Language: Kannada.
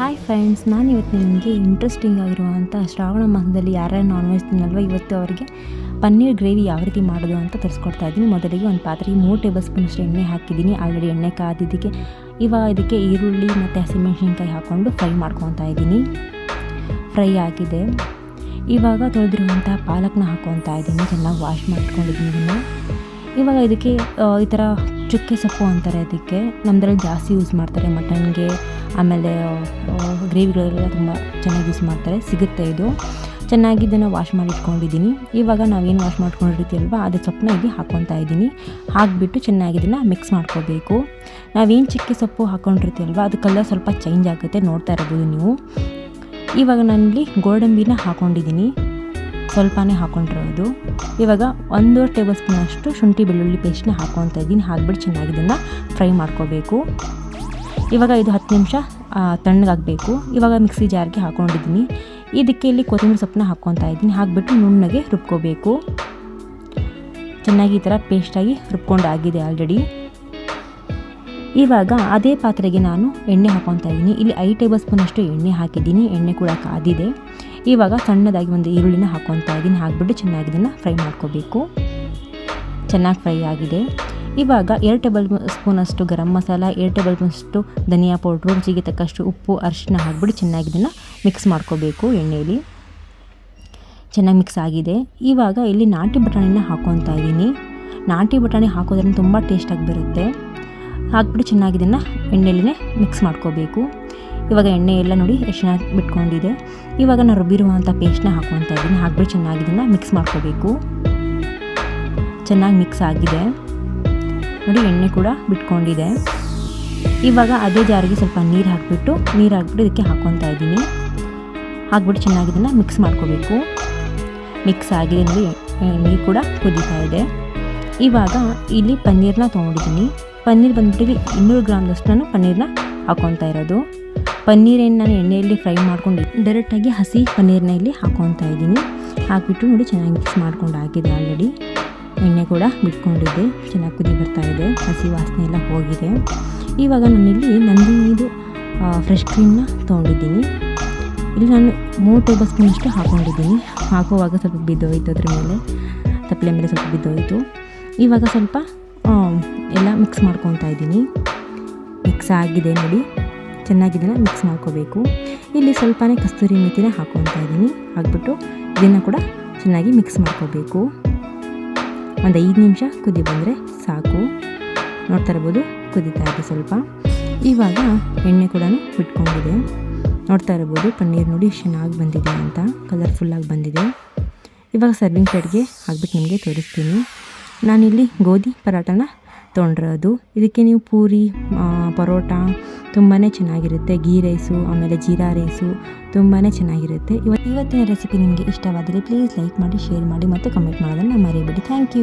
ಹಾಯ್ ಫ್ರೆಂಡ್ಸ್ ನಾನು ಇವತ್ತು ನಿಮಗೆ ಇಂಟ್ರೆಸ್ಟಿಂಗ್ ಆಗಿರುವಂಥ ಶ್ರಾವಣ ಮಾಸದಲ್ಲಿ ಯಾರ್ಯಾರು ನಾನ್ ವೆಜ್ ತಿನ್ನಲ್ವ ಇವತ್ತು ಅವರಿಗೆ ಪನ್ನೀರ್ ಗ್ರೇವಿ ಯಾವ ರೀತಿ ಮಾಡೋದು ಅಂತ ತರಿಸ್ಕೊಡ್ತಾ ಇದ್ದೀನಿ. ಮೊದಲಿಗೆ ಒಂದು ಪಾತ್ರೆಗೆ ಮೂರು ಟೇಬಲ್ ಸ್ಪೂನಷ್ಟು ಎಣ್ಣೆ ಹಾಕಿದ್ದೀನಿ. ಆಲ್ರೆಡಿ ಎಣ್ಣೆ ಕಾದಿದ್ದಕ್ಕೆ ಇವಾಗ ಇದಕ್ಕೆ ಈರುಳ್ಳಿ ಮತ್ತು ಹಸಿಮೆಣಸಿನ್ಕಾಯಿ ಹಾಕ್ಕೊಂಡು ಫ್ರೈ ಮಾಡ್ಕೊತಾ ಇದ್ದೀನಿ. ಫ್ರೈ ಆಗಿದೆ. ಇವಾಗ ತೊಳೆದಿರುವಂಥ ಪಾಲಕ್ನ ಹಾಕ್ಕೊತಾ ಇದ್ದೀನಿ. ಚೆನ್ನಾಗಿ ವಾಶ್ ಮಾಡ್ಕೊಂಡಿದ್ದೀನಿ. ಇದನ್ನು ಇವಾಗ ಇದಕ್ಕೆ ಈ ಥರ ಚುಕ್ಕೆ ಸೊಪ್ಪು ಅಂತಾರೆ ಅದಕ್ಕೆ. ನಮ್ಮದ್ರಲ್ಲಿ ಜಾಸ್ತಿ ಯೂಸ್ ಮಾಡ್ತಾರೆ ಮಟನ್ಗೆ ಆಮೇಲೆ ಗ್ರೇವಿಗಳೆಲ್ಲ ತುಂಬ ಚೆನ್ನಾಗಿ ಯೂಸ್ ಮಾಡ್ತಾರೆ. ಸಿಗುತ್ತೆ ಇದು. ಚೆನ್ನಾಗಿ ಇದನ್ನು ವಾಶ್ ಮಾಡಿ ಇಟ್ಕೊಂಡಿದ್ದೀನಿ ಇವಾಗ ನಾವೇನು ವಾಶ್ ಮಾಡ್ಕೊಂಡಿರ್ತೀವಲ್ವ ಅದು ಸೊಪ್ಪನ್ನ ಇಲ್ಲಿ ಹಾಕ್ಕೊತಾ ಇದ್ದೀನಿ ಹಾಕಿಬಿಟ್ಟು ಚೆನ್ನಾಗಿ ಇದನ್ನು ಮಿಕ್ಸ್ ಮಾಡ್ಕೋಬೇಕು. ನಾವೇನು ಚಿಕ್ಕೆ ಸೊಪ್ಪು ಹಾಕ್ಕೊಂಡಿರ್ತೀವಲ್ವ ಅದು ಕಲರ್ ಸ್ವಲ್ಪ ಚೇಂಜ್ ಆಗುತ್ತೆ ನೋಡ್ತಾ ಇರ್ಬೋದು ನೀವು. ಇವಾಗ ನಾನಿಲ್ಲಿ ಗೋಡಂಬಿನ ಹಾಕ್ಕೊಂಡಿದ್ದೀನಿ ಸ್ವಲ್ಪನೇ ಹಾಕೊಂಡಿರೋದು ಇವಾಗ ಒಂದೂವರೆ ಟೇಬಲ್ ಸ್ಪೂನಷ್ಟು ಶುಂಠಿ ಬೆಳ್ಳುಳ್ಳಿ ಪೇಸ್ಟ್ನ ಹಾಕ್ಕೊತಾ ಇದ್ದೀನಿ. ಹಾಕ್ಬಿಟ್ಟು ಚೆನ್ನಾಗಿ ಇದನ್ನು ಫ್ರೈ ಮಾಡ್ಕೋಬೇಕು. ಇವಾಗ ಇದು ಹತ್ತು ನಿಮಿಷ ತಣ್ಣಗಾಗಬೇಕು. ಇವಾಗ ಮಿಕ್ಸಿ ಜಾರ್ಗೆ ಹಾಕ್ಕೊಂಡಿದ್ದೀನಿ ಇದಕ್ಕೆ ಇಲ್ಲಿ ಕೊತ್ತಂಬರಿ ಸೊಪ್ಪನ್ನ ಹಾಕ್ಕೊತಾ ಇದ್ದೀನಿ. ಹಾಕ್ಬಿಟ್ಟು ನುಣ್ಣಗೆ ರುಬ್ಕೋಬೇಕು. ಚೆನ್ನಾಗಿ ಈ ಥರ ಪೇಸ್ಟಾಗಿ ರುಬ್ಕೊಂಡಾಗಿದೆ ಆಲ್ರೆಡಿ ಇವಾಗ ಅದೇ ಪಾತ್ರೆಗೆ ನಾನು ಎಣ್ಣೆ ಹಾಕ್ಕೊತಾ ಇದ್ದೀನಿ. ಇಲ್ಲಿ ಐದು ಟೇಬಲ್ ಸ್ಪೂನಷ್ಟು ಎಣ್ಣೆ ಹಾಕಿದ್ದೀನಿ. ಎಣ್ಣೆ ಕೂಡ ಕಾದಿದೆ. ಇವಾಗ ಸಣ್ಣದಾಗಿ ಒಂದು ಈರುಳ್ಳಿನ ಹಾಕ್ಕೊತಾ ಇದ್ದೀನಿ. ಹಾಕ್ಬಿಟ್ಟು ಚೆನ್ನಾಗಿ ಇದನ್ನು ಫ್ರೈ ಮಾಡ್ಕೋಬೇಕು. ಚೆನ್ನಾಗಿ ಫ್ರೈ ಆಗಿದೆ. ಇವಾಗ ಎರಡು ಟೇಬಲ್ ಸ್ಪೂನಷ್ಟು ಗರಂ ಮಸಾಲ, ಎರಡು ಟೇಬಲ್ ಸ್ಪೂನಷ್ಟು ಧನಿಯಾ ಪೌಡ್ರು, ರುಚಿಗೆ ತಕ್ಕಷ್ಟು ಉಪ್ಪು ಅರಿಶಿನ ಹಾಕ್ಬಿಟ್ಟು ಚೆನ್ನಾಗಿ ಇದನ್ನು ಮಿಕ್ಸ್ ಮಾಡ್ಕೋಬೇಕು ಎಣ್ಣೆಯಲ್ಲಿ ಚೆನ್ನಾಗಿ ಮಿಕ್ಸ್ ಆಗಿದೆ. ಇವಾಗ ಇಲ್ಲಿ ನಾಟಿ ಬಟಾಣಿನ ಹಾಕ್ಕೊತಾ ಇದ್ದೀನಿ. ನಾಟಿ ಬಟಾಣಿ ಹಾಕೋದ್ರಿಂದ ತುಂಬ ಟೇಸ್ಟಾಗಿ ಬರುತ್ತೆ. ಹಾಕ್ಬಿಟ್ಟು ಚೆನ್ನಾಗಿ ಇದನ್ನು ಎಣ್ಣೆಯಲ್ಲೇ ಮಿಕ್ಸ್ ಮಾಡ್ಕೋಬೇಕು. ಇವಾಗ ಎಣ್ಣೆ ಎಲ್ಲ ನೋಡಿ ಎಷ್ಟು ಬಿಟ್ಕೊಂಡಿದೆ. ಇವಾಗ ನಾನು ರುಬ್ಬಿರುವಂಥ ಪೇಸ್ಟ್ನ ಹಾಕ್ಕೊತಾ ಇದ್ದೀನಿ. ಹಾಕ್ಬಿಟ್ಟು ಚೆನ್ನಾಗಿ ಇದನ್ನು ಮಿಕ್ಸ್ ಮಾಡ್ಕೋಬೇಕು. ಚೆನ್ನಾಗಿ ಮಿಕ್ಸ್ ಆಗಿದೆ. ನೋಡಿ ಎಣ್ಣೆ ಕೂಡ ಬಿಟ್ಕೊಂಡಿದೆ. ಇವಾಗ ಅದೇ ಜಾರಿಗೆ ಸ್ವಲ್ಪ ನೀರು ಹಾಕಿಬಿಟ್ಟು, ನೀರು ಹಾಕ್ಬಿಟ್ಟು ಇದಕ್ಕೆ ಹಾಕ್ಕೊತಾ ಇದ್ದೀನಿ. ಹಾಕ್ಬಿಟ್ಟು ಚೆನ್ನಾಗಿ ಇದನ್ನು ಮಿಕ್ಸ್ ಮಾಡ್ಕೋಬೇಕು. ಮಿಕ್ಸ್ ಆಗಿದೆ ನೋಡಿ ನೀರು ಕೂಡ ಕುದೀತಾ ಇದೆ. ಇವಾಗ ಇಲ್ಲಿ ಪನ್ನೀರ್ನ ತೊಗೊಂಡಿದ್ದೀನಿ. ಪನ್ನೀರ್ ಬಂದ್ಬಿಟ್ಟು ಇನ್ನೂರು ಗ್ರಾಮ್ದಷ್ಟು ನಾನು ಪನ್ನೀರ್ನ ಹಾಕ್ಕೊತಾ ಇರೋದು. ಪನ್ನೀರೇನು ನಾನು ಎಣ್ಣೆಯಲ್ಲಿ ಫ್ರೈ ಮಾಡ್ಕೊಂಡು ಡೈರೆಕ್ಟಾಗಿ ಹಸಿ ಪನ್ನೀರ್ನ ಇಲ್ಲಿ ಹಾಕ್ಕೊತಾ ಇದ್ದೀನಿ. ಹಾಕಿಬಿಟ್ಟು ನೋಡಿ ಚೆನ್ನಾಗಿ ಮಿಕ್ಸ್ ಮಾಡ್ಕೊಂಡು ಹಾಕಿದೆ ಆಲ್ರೆಡಿ ಎಣ್ಣೆ ಕೂಡ ಬಿಟ್ಕೊಂಡಿದ್ದೆ ಚೆನ್ನಾಗಿ ಕುದಿ ಬರ್ತಾ ಇದೆ. ಹಸಿ ವಾಸನೆ ಎಲ್ಲ ಹೋಗಿದೆ. ಇವಾಗ ನಾನಿಲ್ಲಿ ನಂದಿನಿದು ಫ್ರೆಶ್ ಕ್ರೀಮ್ನ ತೊಗೊಂಡಿದ್ದೀನಿ. ಇಲ್ಲಿ ನಾನು ಮೂರು ಟೇಬಲ್ ಸ್ಪೂನಷ್ಟು ಹಾಕ್ಕೊಂಡಿದ್ದೀನಿ ಹಾಕುವಾಗ ಸ್ವಲ್ಪ ಬಿದ್ದೋಯ್ತು ಅದ್ರ ಮೇಲೆ. ತಪ್ಪಲೆ ಮೇಲೆ ಸ್ವಲ್ಪ ಬಿದ್ದೋಯ್ತು. ಇವಾಗ ಸ್ವಲ್ಪ ಎಲ್ಲ ಮಿಕ್ಸ್ ಮಾಡ್ಕೊತಾ ಇದ್ದೀನಿ. ಮಿಕ್ಸ್ ಆಗಿದೆ ನೋಡಿ. ಚೆನ್ನಾಗಿದೆನ ಮಿಕ್ಸ್ ಮಾಡ್ಕೋಬೇಕು. ಇಲ್ಲಿ ಸ್ವಲ್ಪನೇ ಕಸ್ತೂರಿ ಮೆಥಿನ ಹಾಕ್ಕೊತಾ ಇದ್ದೀನಿ. ಹಾಕ್ಬಿಟ್ಟು ಇದನ್ನು ಕೂಡ ಚೆನ್ನಾಗಿ ಮಿಕ್ಸ್ ಮಾಡ್ಕೋಬೇಕು. ಒಂದು ಐದು ನಿಮಿಷ ಕುದಿ ಬಂದರೆ ಸಾಕು. ನೋಡ್ತಾ ಇರ್ಬೋದು, ಕುದೀತಾ ಇದೆ ಸ್ವಲ್ಪ. ಇವಾಗ ಎಣ್ಣೆ ಕೂಡ ಬಿಟ್ಕೊಂಡಿದೆ. ನೋಡ್ತಾ ಇರ್ಬೋದು, ಪನ್ನೀರ್ ನೋಡಿ ಚೆನ್ನಾಗಿ ಬಂದಿದೆ ಅಂತ. ಕಲರ್ಫುಲ್ಲಾಗಿ ಬಂದಿದೆ. ಇವಾಗ ಸರ್ವಿಂಗ್ ಪ್ಲೇಟ್ಗೆ ಹಾಕ್ಬಿಟ್ಟು ನಿಮಗೆ ತೋರಿಸ್ತೀನಿ. ನಾನಿಲ್ಲಿ ಗೋಧಿ ಪರಾಟನ ತೊಗೊಂಡಿರೋದು ಇದಕ್ಕೆ ನೀವು ಪೂರಿ ಪರೋಟ ತುಂಬಾ ಚೆನ್ನಾಗಿರುತ್ತೆ. ಗೀ ರೈಸು, ಆಮೇಲೆ ಜೀರಾ ರೈಸು ತುಂಬಾ ಚೆನ್ನಾಗಿರುತ್ತೆ. ಇವತ್ತು ಇವತ್ತಿನ ರೆಸಿಪಿ ನಿಮಗೆ ಇಷ್ಟವಾದರೆ ಪ್ಲೀಸ್ ಲೈಕ್ ಮಾಡಿ ಶೇರ್ ಮಾಡಿ ಮತ್ತು ಕಮೆಂಟ್ ಮಾಡೋದನ್ನು ಮರಿಬೇಡಿ. Thank you